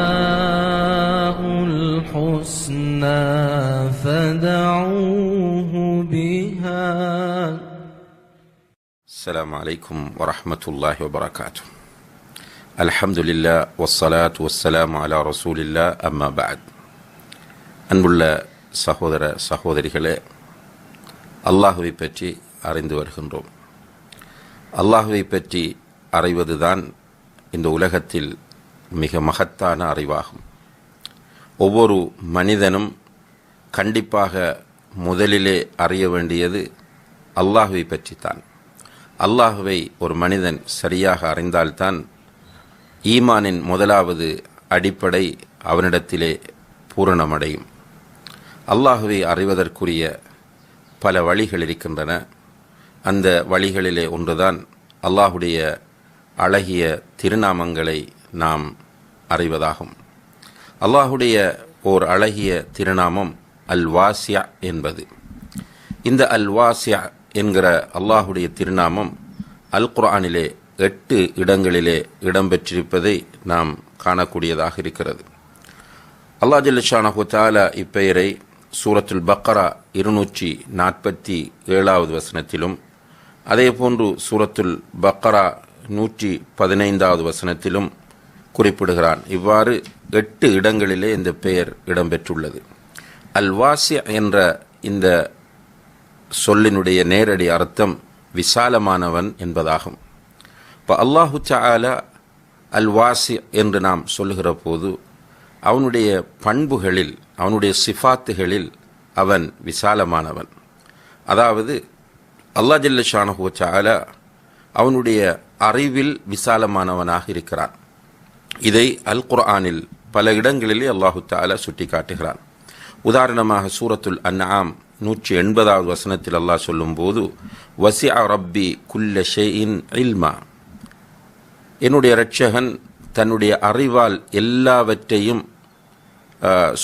الأسماء الحسنى فدعوه بها السلام عليكم ورحمة الله وبركاته الحمد لله والصلاة والسلام على رسول الله أما بعد அன்புள்ள சகோதர சகோதரிகளே அல்லாஹுவை பற்றி அறிந்து வருகின்றோம் அல்லாஹுவை பற்றி அறிவதுதான் இந்த உலகத்தில் மிக மகத்தான அறிவாகும். ஒவ்வொரு மனிதனும் கண்டிப்பாக முதலிலே அறிய வேண்டியது அல்லாஹுவை பற்றித்தான். அல்லாஹுவை ஒரு மனிதன் சரியாக அறிந்தால்தான் ஈமானின் முதலாவது அடிப்படை அவனிடத்திலே பூரணமடையும். அல்லாஹுவை அறிவதற்குரிய பல வழிகள் இருக்கின்றன. அந்த வழிகளிலே ஒன்றுதான் அல்லாஹுடைய அழகிய திருநாமங்களை நாம் அறிவதாகும். அல்லாஹுடைய ஓர் அழகிய திருநாமம் அல் வாசியா என்பது. இந்த அல் வாசியா என்கிற அல்லாஹுடைய திருநாமம் அல் குர்ஆனிலே எட்டு இடங்களிலே இடம்பெற்றிருப்பதை நாம் காணக்கூடியதாக இருக்கிறது. அல்லா ஜல்லிஷானஹு தாலா இப்பெயரை சூரத்துல் பக்கரா இருநூற்றி நாற்பத்தி ஏழாவது வசனத்திலும் அதேபோன்று சூரத்துல் பக்கரா நூற்றி பதினைந்தாவது வசனத்திலும் குறிப்பிடுகிறான். இவ்வாறு எட்டு இடங்களிலே இந்த பெயர் இடம்பெற்றுள்ளது. அல்வாசி என்ற இந்த சொல்லினுடைய நேரடி அர்த்தம் விசாலமானவன் என்பதாகும். இப்போ அல்லாஹு சாலா அல்வாசி என்று நாம் சொல்லுகிற போது அவனுடைய பண்புகளில் அவனுடைய சிஃபாத்துகளில் அவன் விசாலமானவன். அதாவது அல்லா ஜல்லஷானஹூ சாலா அவனுடைய அறிவில் விசாலமானவனாக இருக்கிறான். இதை அல் குர்ஆனில் பல இடங்களிலே அல்லாஹு தாலா சுட்டி காட்டுகிறான் உதாரணமாக சூரத்துல் அன்ஆம் நூற்றி எண்பதாவது வசனத்தில் அல்லாஹ் சொல்லும்போது வசி ரப்பி குல்ல ஷெயின் இல்மா. என்னுடைய இரட்சகன் தன்னுடைய அறிவால் எல்லாவற்றையும்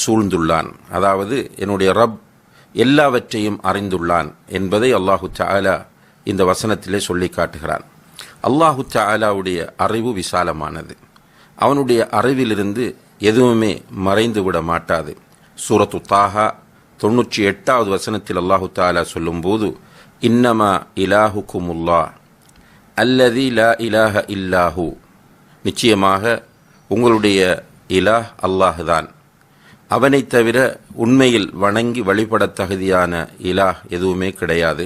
சூழ்ந்துள்ளான். அதாவது என்னுடைய ரப் எல்லாவற்றையும் அறிந்துள்ளான் என்பதை அல்லாஹு தாலா இந்த வசனத்திலே சொல்லி காட்டுகிறான் அல்லாஹு தாலாவுடைய அறிவு விசாலமானது. அவனுடைய அறிவிலிருந்து எதுவுமே மறைந்து விட மாட்டாது. சூரத்து தாஹா தொன்னூற்றி எட்டாவது வசனத்தில் அல்லாஹு தாலா சொல்லும்போது இன்னமா இலாஹுக்குமுல்லா அல்லதி லா இலாஹ இல்லாஹு. நிச்சயமாக உங்களுடைய இலாஹ் அல்லாஹுதான் அவனைத் தவிர உண்மையில் வணங்கி வழிபட தகுதியான இலாஹ் எதுவுமே கிடையாது.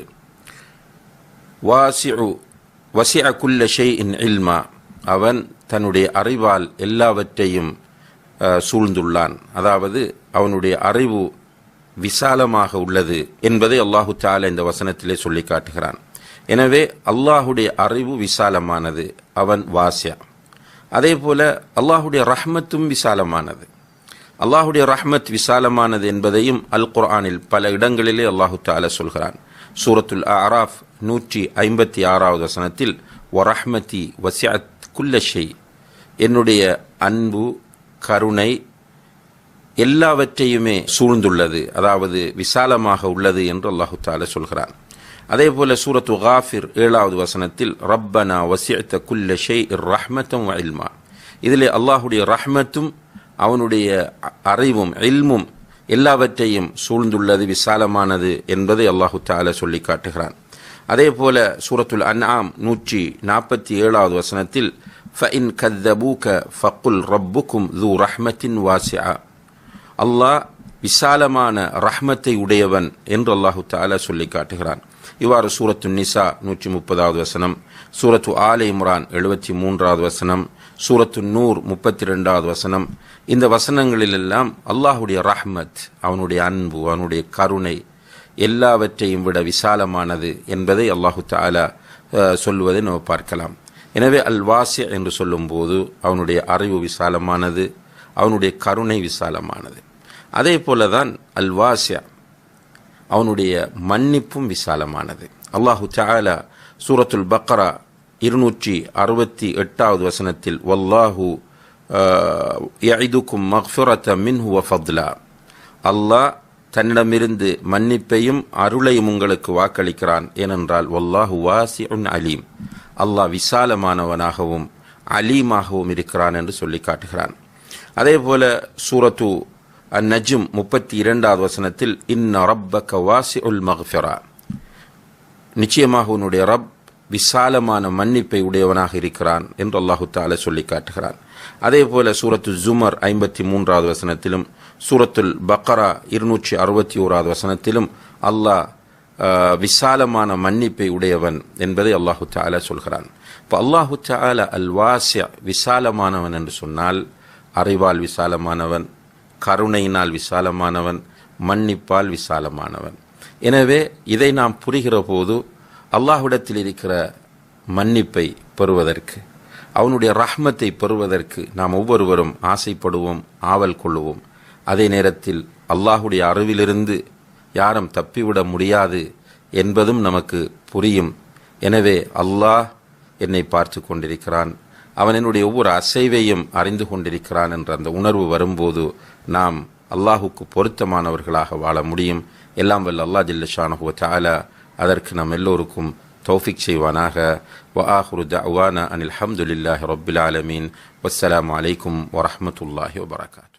வாசிஉ வசிஅ குல்ல ஷெய் இன் இல்மா. அவன் தன்னுடைய அறிவால் எல்லாவற்றையும் சூழ்ந்துள்ளான். அதாவது அவனுடைய அறிவு விசாலமாக உள்ளது என்பதை அல்லாஹு தாலா இந்த வசனத்திலே சொல்லி காட்டுகிறான். எனவே அல்லாஹுடைய அறிவு விசாலமானது அவன் வாசியா. அதே போல அல்லாஹுடைய ரஹ்மத்தும் விசாலமானது. அல்லாஹுடைய ரஹ்மத் விசாலமானது என்பதையும் அல் குர்ஆனில் பல இடங்களிலே அல்லாஹு தாலா சொல்கிறான். சூரத்துல் அராஃப் நூற்றி ஐம்பத்தி ஆறாவது வசனத்தில் ஒரஹ்மதி வசியத் குல்லஷை என்னுடைய அன்பு கருணை எல்லாவற்றையுமே சூழ்ந்துள்ளது. அதாவது விசாலமாக உள்ளது என்று அல்லாஹு தால சொல்கிறான். அதே போல சூரத்து காஃபிர் ஏழாவது வசனத்தில் ரப்பனா வசியத்த குல்ல ஷெய் ரஹ்மத்தம் இல்மா. இதில் அல்லாஹுடைய ரஹ்மத்தும் அவனுடைய அறிவும் இல்மும் எல்லாவற்றையும் சூழ்ந்துள்ளது விசாலமானது என்பதை அல்லாஹு தால சொல்லி காட்டுகிறான் அதே போல சூரத்துல் அன்ஆம் நூற்றி நாற்பத்தி ஏழாவது வசனத்தில் ஃபஇன் கத்தபூக ஃபக்குல் ரப்புக்கும் து ரஹ்மத்தின் வாசியா அல்லாஹ் விசாலமான ரஹ்மத்தை உடையவன் என்று அல்லாஹு தாலா சொல்லி காட்டுகிறான். இவ்வாறு சூரத்து நிசா நூற்றி முப்பதாவது வசனம் சூரத்து ஆலை இம்ரான் எழுபத்தி மூன்றாவது வசனம் சூரத்து நூர் முப்பத்தி ரெண்டாவது வசனம். இந்த வசனங்களிலெல்லாம் அல்லாஹுடைய ரஹ்மத் அவனுடைய அன்பு அவனுடைய கருணை எல்லாவற்றையும் விட விசாலமானது என்பதை அல்லாஹு தாலா சொல்லுவதை நம்ம பார்க்கலாம். எனவே அல்வாசி என்று சொல்லும்போது அவனுடைய அறிவு விசாலமானது அவனுடைய கருணை விசாலமானது. அதே போல தான் அல்வாசியா அவனுடைய மன்னிப்பும் விசாலமானது. அல்லாஹு தாலா சூரத்துல் பக்ரா இருநூற்றி அறுபத்தி எட்டாவது வசனத்தில் வல்லாஹு யஇதுக்கும் மக்ஃபிரத மின்ஹு ஃபத்லா அல்லாஹ் தன்னிடமிருந்து மன்னிப்பையும் அருளையும் உங்களுக்கு வாக்களிக்கிறான். ஏனென்றால் வல்லாஹு வாசிஉன் அலீம். அல்லாஹ் விசாலமானவனாகவும் அலீமாகவும் இருக்கிறான் என்று சொல்லி காட்டுகிறான். அதே போல சூரத்து அந்நஜும் முப்பத்தி இரண்டாவது வசனத்தில் இன்ன ரப்ப கவாசி உல் மஹ்ஃபரா நிச்சயமாக உன்னுடைய ரப் விசாலமான மன்னிப்பை உடையவனாக இருக்கிறான் என்று அல்லாஹு தால சொல்லி காட்டுகிறான். அதே போல சூரத்து ஜுமர் ஐம்பத்தி மூன்றாவது வசனத்திலும் சூரத்துல் பக்கரா இருநூற்றி அறுபத்தி ஓராவது வசனத்திலும் அல்லாஹ் விசாலமான மன்னிப்பை உடையவன் என்பதை அல்லாஹு தாலா சொல்கிறான். இப்போ அல்லாஹு தாலா அல் விசாலமானவன் என்று சொன்னால் அறிவால் விசாலமானவன் கருணையினால் விசாலமானவன் மன்னிப்பால் விசாலமானவன். எனவே இதை நாம் புரிகிற போது அல்லாஹ்விடத்தில் இருக்கிற மன்னிப்பை பெறுவதற்கு அவனுடைய ரஹ்மத்தை பெறுவதற்கு நாம் ஒவ்வொருவரும் ஆசைப்படுவோம் ஆவல் கொள்ளுவோம். அதே நேரத்தில் அல்லாஹுடைய அருவிலிருந்து யாரும் தப்பிவிட முடியாது என்பதும் நமக்கு புரியும். எனவே அல்லாஹ் என்னை பார்த்து கொண்டிருக்கிறான். அவன் என்னுடைய ஒவ்வொரு அசைவையும் அறிந்து கொண்டிருக்கிறான் என்ற அந்த உணர்வு வரும்போது நாம் அல்லாஹுக்கு பொருத்தமானவர்களாக வாழ முடியும். எல்லாம் வல்ல அல்லா ஜில்லஷானஹுவ தாலா அதற்கு நம் எல்லோருக்கும் தௌஃபிக் செய்வானாக. வ ஆஹுரு தவானா அனில் ஹம்துலில்லாஹி ரொப்பில் ஆலமீன். வஸ்ஸலாம் அலைக்கும் வரமத்துல்லாஹி வபரகாத்